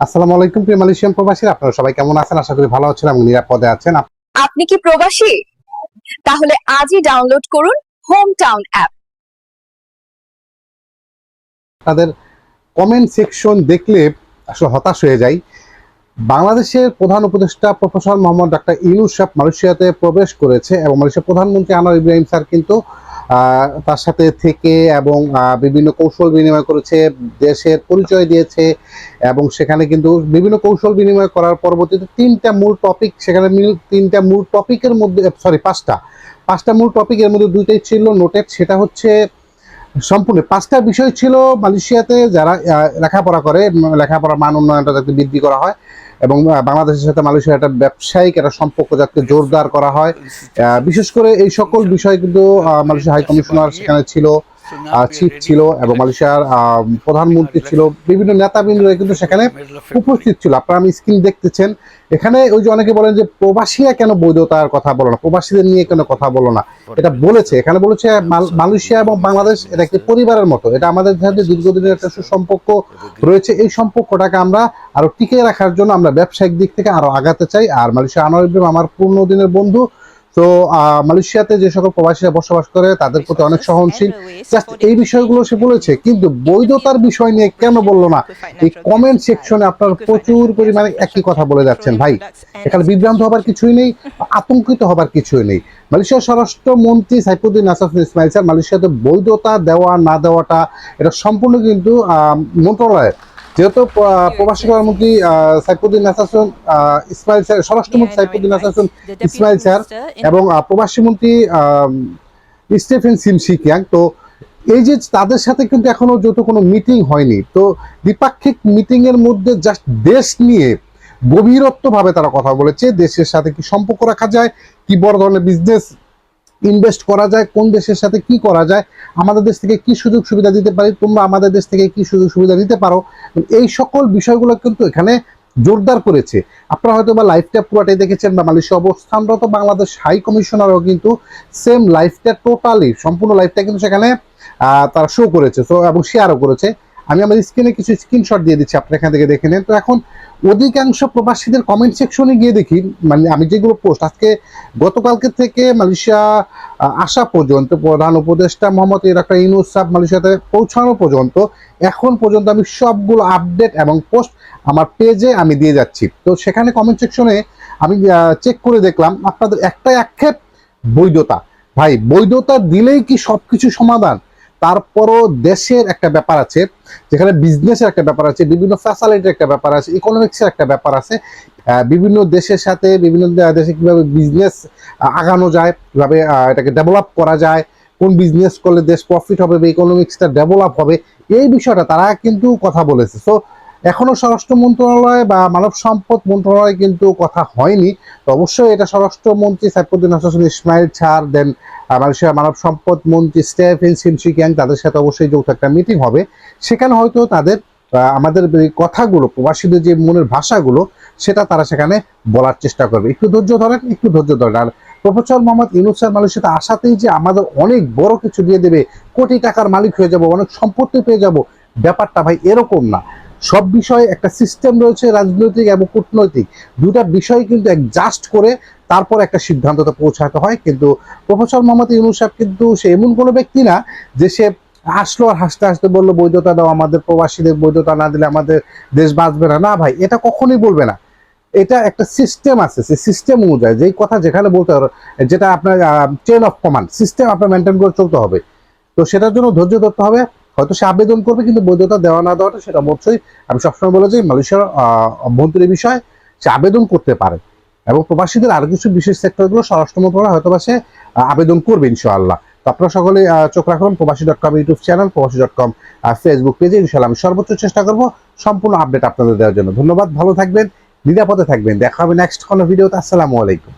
আসসালামু আলাইকুম প্রিয় মালয়েশিয়ান প্রবাসী আপনারা সবাই কেমন আছেন? আশা করি ভালো আছেন এবং নিরাপদে আছেন। আপনি কি প্রবাসী? তাহলে আজই ডাউনলোড করুন হোম টাউন অ্যাপ। আপনাদের কমেন্ট সেকশন দেখলে আসলে হতাশ হয়ে যাই। বাংলাদেশের প্রধান উপদেষ্টা প্রফেসর মোহাম্মদ ডাক্তার ইউনুস সাহেব মালয়েশিয়াতে প্রবেশ করেছে এবং মালয়েশিয়ার প্রধানমন্ত্রী আনোয়ার ইব্রাহিম স্যার কিন্তু তার সাথে থেকে এবং বিভিন্ন কৌশল বিনিময় করেছে, দেশের পরিচয় দিয়েছে এবং সেখানে কিন্তু বিভিন্ন কৌশল বিনিময় করার পরবর্তীতে তিনটা মূল টপিক সেখানে তিনটা মূল টপিকের মধ্যে সরি পাঁচটা। পাঁচটা মূল টপিকের মধ্যে দুইটাই ছিল নোটেড সেটা হচ্ছে সম্পূর্ণ, পাঁচটা বিষয় ছিল মালয়েশিয়াতে যারা লেখাপড়া করে লেখাপড়ার মান উন্নয়নটা যাতে বৃদ্ধি করা হয়। এবং বাংলাদেশের সাথে মালয়েশিয়ার একটা ব্যবসায়িক, একটা সম্পর্ক যাতে জোরদার করা হয়। বিশেষ করে এই সকল বিষয় কিন্তু মালয়েশিয়া হাই কমিশনার সেখানে ছিল। চিফ ছিল এবং মালয়েশিয়ার প্রধানমন্ত্রী ছিল বিভিন্ন নেতাবৃন্দরা কিন্তু সেখানে উপস্থিত ছিল। আপনারা আমি স্ক্রিন দেখতেছেন। এখানে ওই যে অনেকে বলেন যে প্রবাসীরা কেন বৈধতার কথা বলো না? প্রবাসীদের নিয়ে কেন কথা বলো না? এটা বলেছে। এখানে বলেছে মালয়েশিয়া এবং বাংলাদেশ এটা একটি পরিবারের মতো। এটা আমাদের সাথে দীর্ঘদিনের একটা সুসম্পর্ক রয়েছে। এই সম্পর্কটাকে আমরা আরও টিকিয়ে রাখার জন্য আমরা ব্যবসায়িক দিক থেকে আরও আগাতে চাই। আর মালয়েশিয়া আনোয়ার ইব্রাহিম আমার পূর্ণ দিনের বন্ধু তো মালয়েশিয়াতে যে সকল প্রবাসীরা বসবাস করে, তাদের প্রতি অনেক সহনশীল। জাস্ট এই বিষয়গুলো সে বলেছে, কিন্তু বৈধতার বিষয় নিয়ে কেন বলল না? এই কমেন্ট সেকশনে আপনার প্রচুর পরিমাণে একই কথা বলে যাচ্ছেন, ভাই। এখানে বিভ্রান্ত হবার কিছুই নেই, আতঙ্কিত হবার কিছুই নেই। মালয়েশিয়ার স্বরাষ্ট্রমন্ত্রী সাইফুদ্দিন নাসাফুল ইসমাইল স্যার, মালয়েশিয়াতে বৈধতা দেওয়া না দেওয়াটা, এটা সম্পূর্ণ কিন্তু মন্ত্রণালয়ের যেহেতু প্র- প্রবাসী আহ, সাইফুদ্দিন নাসাসুন ইসমাইল স্যার স্বরাষ্ট্রমন্ত্রী সাইফুদ্দিন নাসাসুন ইসমাইল স্যার এবং প্রবাসী মন্ত্রী স্টেফেন সিমসিকিয়াং তো এই যে তাদের সাথে কিন্তু এখনও যত কোনো মিটিং হয়নি তো দ্বিপাক্ষিক মিটিং এর মধ্যে জাস্ট দেশ নিয়ে গভীরত্বভাবে তারা কথা বলেছে দেশের সাথে কি সম্পর্ক রাখা যায় কি বড় ধরনের বিজনেস ইনভেস্ট করা যায়, কোন দেশের সাথে কি করা যায়, আমাদের দেশ থেকে কি সুযোগ সুবিধা দিতে পারি, তোমরা আমাদের দেশ থেকে কি সুযোগ সুবিধা দিতে পারো, এই সকল বিষয়গুলো কিন্তু এখানে জোরদার করেছে। আপনারা হয়তো বা লাইফটা পুরোটাই দেখেছেন, বা মালয়েশিয়া অবস্থানরত বাংলাদেশ হাই কমিশনারও কিন্তু সেম লাইফটা টোটালি সম্পূর্ণ লাইফটা কিন্তু সেখানে তারা শো করেছে তো এবং শেয়ারও করেছে। আমি আমার স্ক্রিনে কিছু স্ক্রিনশট দিয়ে দিচ্ছি আপনি এখান থেকে দেখে নেন। তো এখন অধিকাংশ প্রবাসীদের কমেন্ট সেকশনে গিয়ে দেখি মানে আমি যেগুলো পোস্ট আজকে গতকালকে থেকে মালয়েশিয়া আসা পর্যন্ত, প্রধান উপদেষ্টা মোহাম্মদ ইরাকা ইউনুস সাহেব মালয়েশিয়াতে পৌঁছানো পর্যন্ত, এখন পর্যন্ত আমি সবগুলো আপডেট এবং পোস্ট আমার পেজে আমি দিয়ে যাচ্ছি। তো সেখানে কমেন্ট সেকশনে আমি চেক করে দেখলাম, আপনাদের একটাই আক্ষেপ, বৈধতা। ভাই, বৈধতা দিলেই কি সবকিছু সমাধান? তারপরও দেশের একটা ব্যাপার আছে, যেখানে বিজনেসের একটা ব্যাপার আছে, বিভিন্ন ফ্যাসালিটির একটা ব্যাপার আছে ইকোনমিক্সের একটা ব্যাপার আছে বিভিন্ন দেশের সাথে, বিভিন্ন দেশে কীভাবে বিজনেস আগানো যায়, কীভাবে এটাকে ডেভেলপ করা যায়, কোন বিজনেস করলে দেশ প্রফিট হবে বা ইকোনমিক্সটা ডেভেলপ হবে, এই বিষয়টা তারা কিন্তু কথা বলেছে। সো এখনও স্বরাষ্ট্র মন্ত্রণালয় বা মানব সম্পদ মন্ত্রণালয় কিন্তু কথা হয়নি। তো অবশ্যই এটা স্বরাষ্ট্রমন্ত্রী সাইফুদ্দিন হাসান ইসমাইল, ছাড় দেন মালয়েশিয়ার মানব সম্পদ মন্ত্রী স্টেফেন সিমসিকিয়াং তাদের সাথে অবশ্যই যৌথ একটা মিটিং হবে। সেখানে হয়তো তাদের আমাদের কথাগুলো, প্রবাসীদের যে মনের ভাষাগুলো, সেটা তারা সেখানে বলার চেষ্টা করবে। একটু ধৈর্য ধরেন, একটু ধৈর্য ধরেন। আর প্রফেসর মোহাম্মদ ইউনুস স্যার মালয়েশিয়াতে আসাতেই যে আমাদের অনেক বড় কিছু দিয়ে দেবে, কোটি টাকার মালিক হয়ে যাব, অনেক সম্পত্তি পেয়ে যাব, ব্যাপারটা ভাই এরকম না। সব বিষয়ে একটা সিস্টেম রয়েছে রাজনৈতিক এবং কূটনৈতিক। দুটা বিষয় কিন্তু জাস্ট করে তারপর একটা সিদ্ধান্ততে পৌঁছাতে হয়। কিন্তু প্রফেসর মোহাম্মদ ইউনুস সাহেব কিন্তু সে এমন কোনো ব্যক্তি না যে সে আসলো আর হাসতে হাসতে বলল, বৈধতা দাও, আমাদের প্রবাসীদের বৈধতা না দিলে আমাদের দেশ বাঁচবে না। না ভাই, এটা কখনোই বলবে না। এটা একটা সিস্টেম আছে, সেই সিস্টেম অনুযায়ী যেই কথা যেখানে বলতে হবে যেটা আপনার চেন অফ কমান্ড সিস্টেম আপনার মেনটেন করে চলতে হবে। তো সেটার জন্য ধৈর্য ধরতে হবে। হয়তো সে আবেদন করবে, কিন্তু বৈধতা দেওয়া না দেওয়াটা সেটা অবশ্যই আমি সবসময় বলে যে মালয়েশিয়ার অভ্যন্তরীণ বিষয় সে আবেদন করতে পারে। এবং প্রবাসীদের আরও কিছু বিশেষ সেক্টরগুলো স্বরাষ্ট্র মন্ত্রণালয় হয়তো বা সে আবেদন করবে ইনশাআল্লাহ। তো আপনারা সকলে চোখ রাখুন, Probashi dot com YouTube channel, Probashi dot com Facebook পেজে। ইনশাআল্লাহ আমি সর্বোচ্চ চেষ্টা করব সম্পূর্ণ আপডেট আপনাদের দেওয়ার জন্য। ধন্যবাদ, ভালো থাকবেন, নিরাপদে থাকবেন। দেখা হবে নেক্সট কোনো ভিডিওতে আসসালামু আলাইকুম।